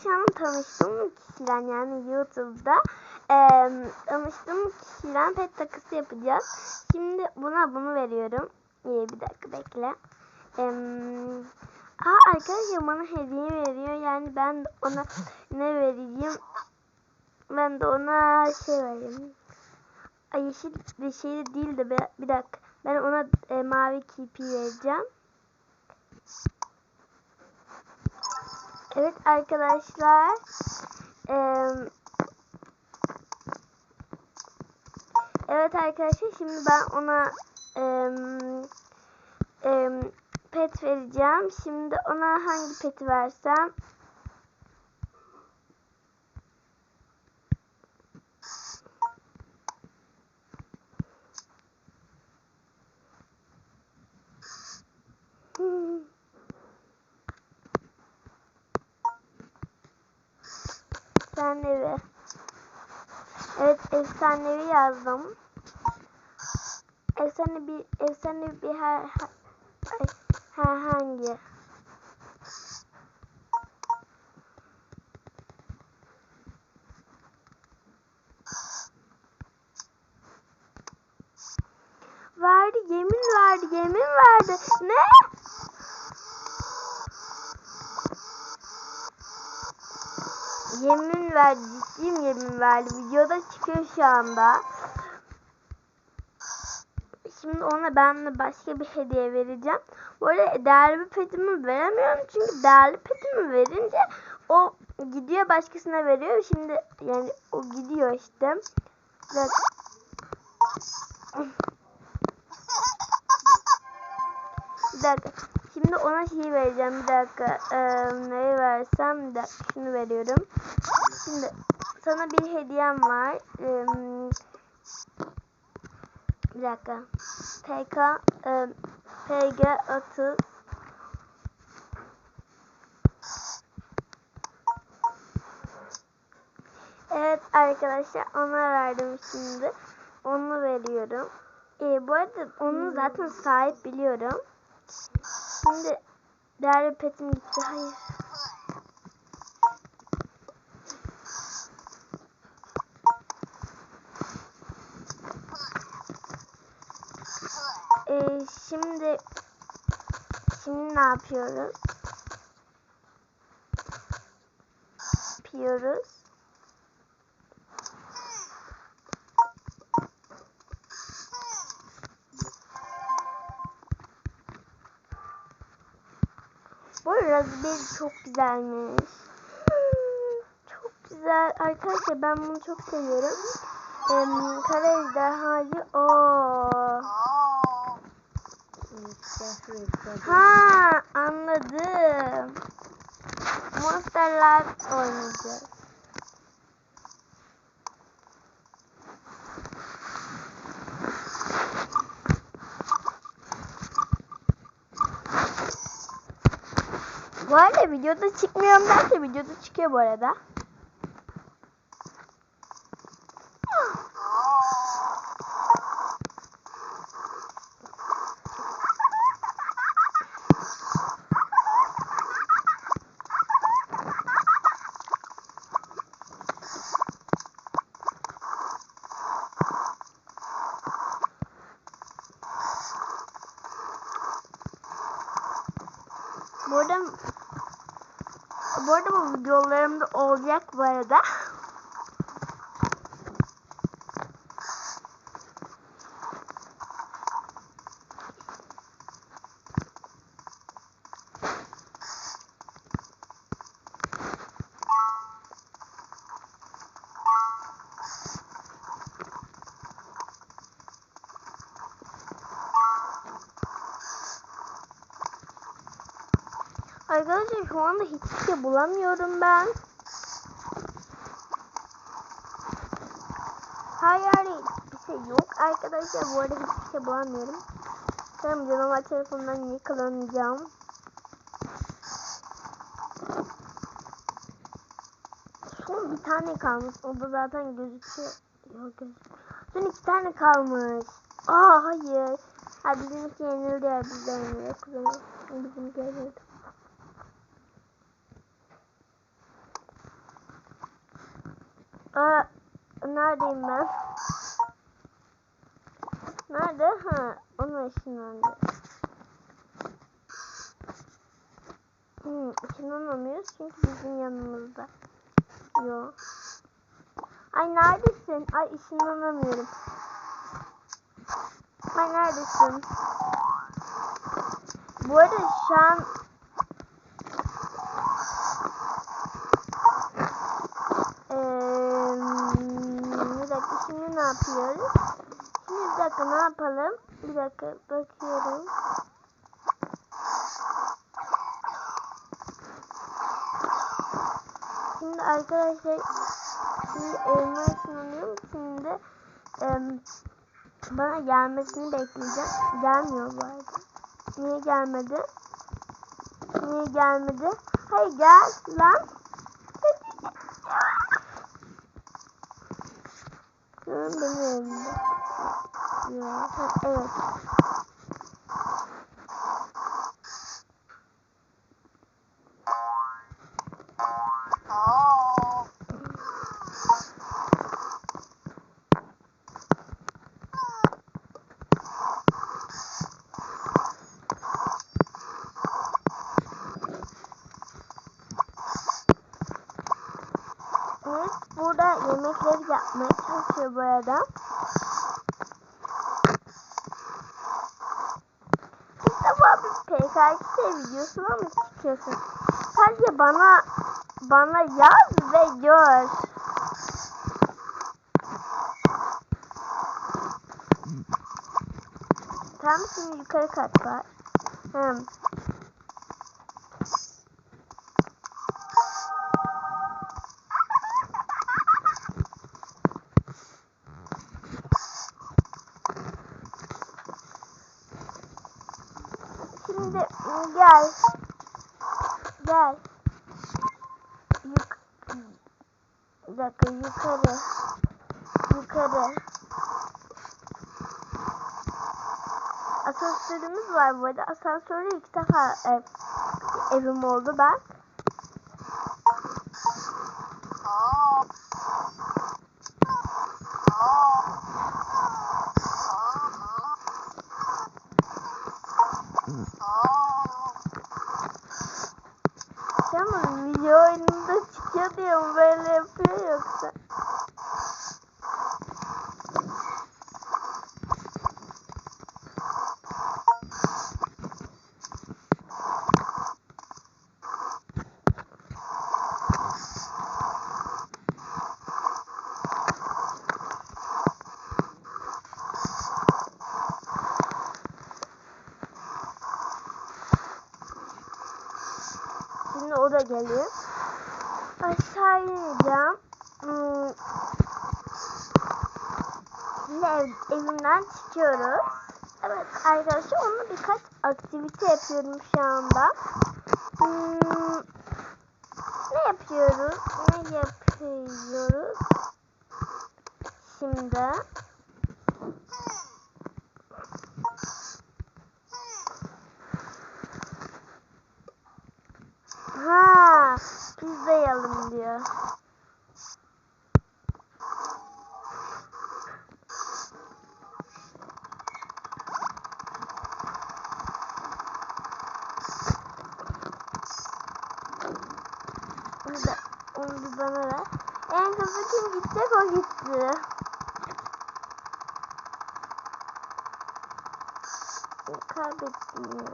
akşam tanıştığım kişiden yani YouTube'da e, tanıştığım kişiden pet takısı yapacağız. Şimdi buna bunu veriyorum. İyi bir dakika bekle. E, aa, arkadaşlar bana hediye veriyor. Yani ben ona ne vereyim? Ben de ona şey vereyim. Ay yeşil bir şey de değil de bir, bir dakika. Ben ona e, mavi kipi vereceğim. Evet arkadaşlar. Eee evet arkadaşlar şimdi ben ona eee, eee, pet vereceğim. Şimdi ona hangi peti versem? Hmm. Efsanevi. Evet efsanevi yazdım. Efsane bir efsane bir her, her herhangi. Verdi yemin verdi yemin verdi. Ne? Yemin verdi ciddiyim yemin verdi. Videoda çıkıyor şu anda. Şimdi ona ben de başka bir hediye vereceğim. Bu arada değerli bir petimi veremiyorum. Çünkü değerli petimi verince o gidiyor başkasına veriyor. Şimdi yani o gidiyor işte. Dakika. Bir dakika. Şimdi ona şey vereceğim. Bir dakika. Ee, neyi versem? Bir dakika. Şunu veriyorum. Şimdi sana bir hediyem var. Ee, bir dakika. PK e, PG 30 Evet arkadaşlar ona verdim şimdi. Onu veriyorum. Ee, bu arada onu zaten sahip biliyorum. Şimdi değerli petim gitti. Hayır. Ee, şimdi şimdi ne yapıyoruz? Yapıyoruz. Bu raspberry çok güzelmiş. Çok güzel. Arkadaşlar ben bunu çok seviyorum. Ee, kara ejderhayı o. Ha anladım. Monsterlar oynayacağız. Bu arada videoda çıkmıyorum derse videoda çıkıyor bu arada. Bu arada bu arada bu videolarımda olacak bu arada. Arkadaşlar şu anda hiçbir şey bulamıyorum ben. Her yerde hiçbir şey yok. Arkadaşlar bu arada hiçbir şey bulamıyorum. Sanırım canavar telefonundan yakalanacağım. Son bir tane kalmış. O da zaten gözüküyor. Gözüküyor. Son iki tane kalmış. Aa hayır. Ha bizimki yenildi ya biz de yenildi. Bizimki yenildi. Aa, neredeyim ben? Nerede? Ha, onun ışınlandı. Hmm, ışınlanamıyoruz çünkü bizim yanımızda. Yo. Ay neredesin? Ay ışınlanamıyorum. Ay neredesin? Bu arada şu an Eee, bir dakika şimdi ne yapıyoruz? Şimdi bir dakika ne yapalım? Bir dakika bakıyorum. Şimdi arkadaşlar şimdi elma ısınıyorum. Şimdi em, bana gelmesini bekleyeceğim. Gelmiyor bu arada. Niye gelmedi? Niye gelmedi? Hayır gel lan. Benim elimde. Ya, evet. Evet, burada yemekleri yapmaya çalışıyor bu adam. Defa bir PKX videosuna mı çıkıyorsun? Sadece bana bana yaz ve gör. Tam şimdi yukarı kat var. Hmm. Şimdi gel. Gel. Yuk bir dakika yukarı. Yukarı. Asansörümüz var bu arada. Asansörde ilk defa ev, evim oldu ben. Tamam video oyununda çıkıyor diyorum böyle yapıyor yoksa. Şimdi o da geliyor. Aşağı ineceğim. Hmm. Şimdi ev, evimden çıkıyoruz. Evet arkadaşlar onunla birkaç aktivite yapıyorum şu anda. Hmm. Ne yapıyoruz? Ne yapıyoruz? Şimdi Ha, pizza yiyelim diyor. Onu da onu bir bana ver. En hızlı kim gidecek o gitti. Kaybettim ya.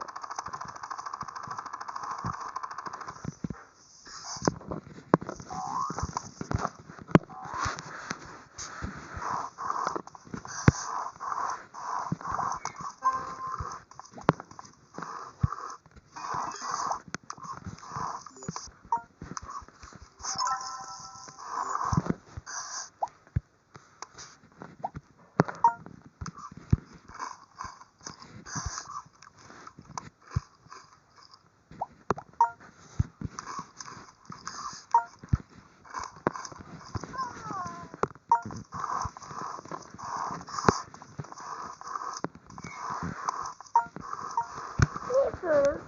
Ne yapıyoruz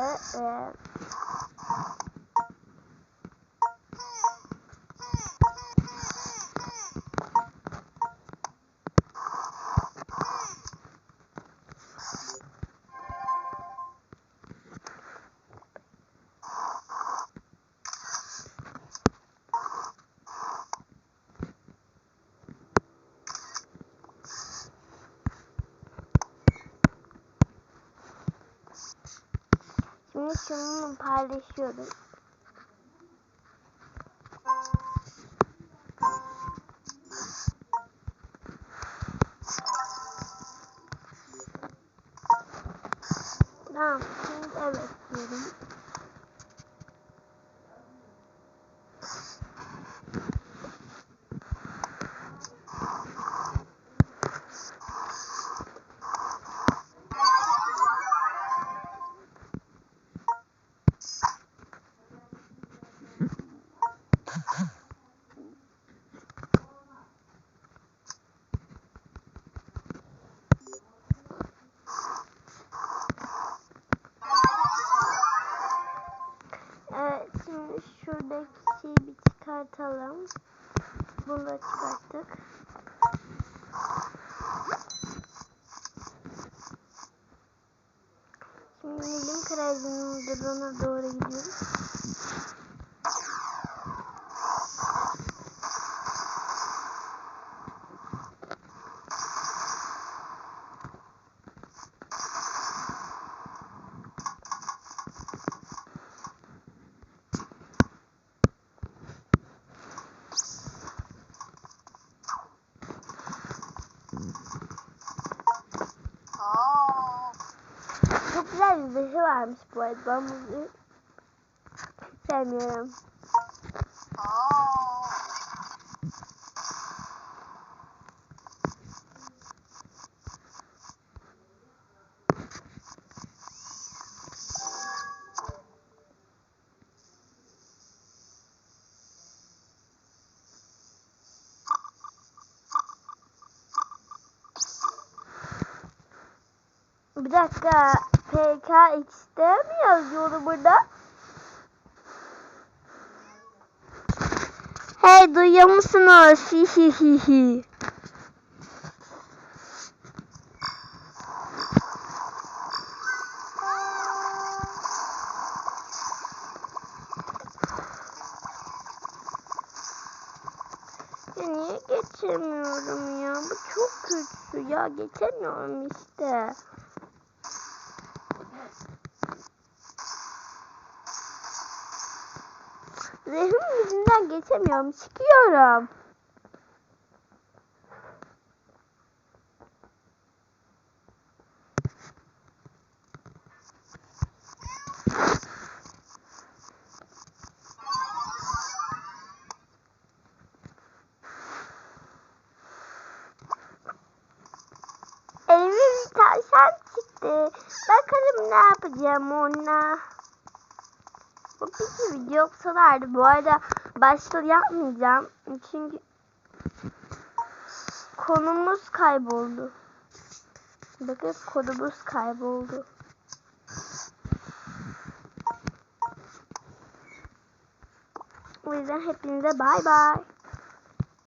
şimdi? Ee, Şimdi şunu şuradaki şeyi bir çıkartalım. Bunu da çıkarttık. Şimdi bilim kralının duruna doğru gidiyoruz. Çok güzel bir zırhı varmış bu arada. Ben bu zırhı sevmiyorum. Bir dakika. PKX'de mi yazıyordu burada? Hey duyuyor musunuz? Hi niye geçemiyorum ya? Bu çok kötü ya. Geçemiyorum işte. Zehrim yüzünden geçemiyorum. Çıkıyorum. Elime bir tavşan çıktı. Bakalım ne yapacağım ona. Bir video olsalardı. Bu arada başta yapmayacağım. Çünkü konumuz kayboldu. Bakın kodumuz kayboldu. O yüzden hepinize bay bay.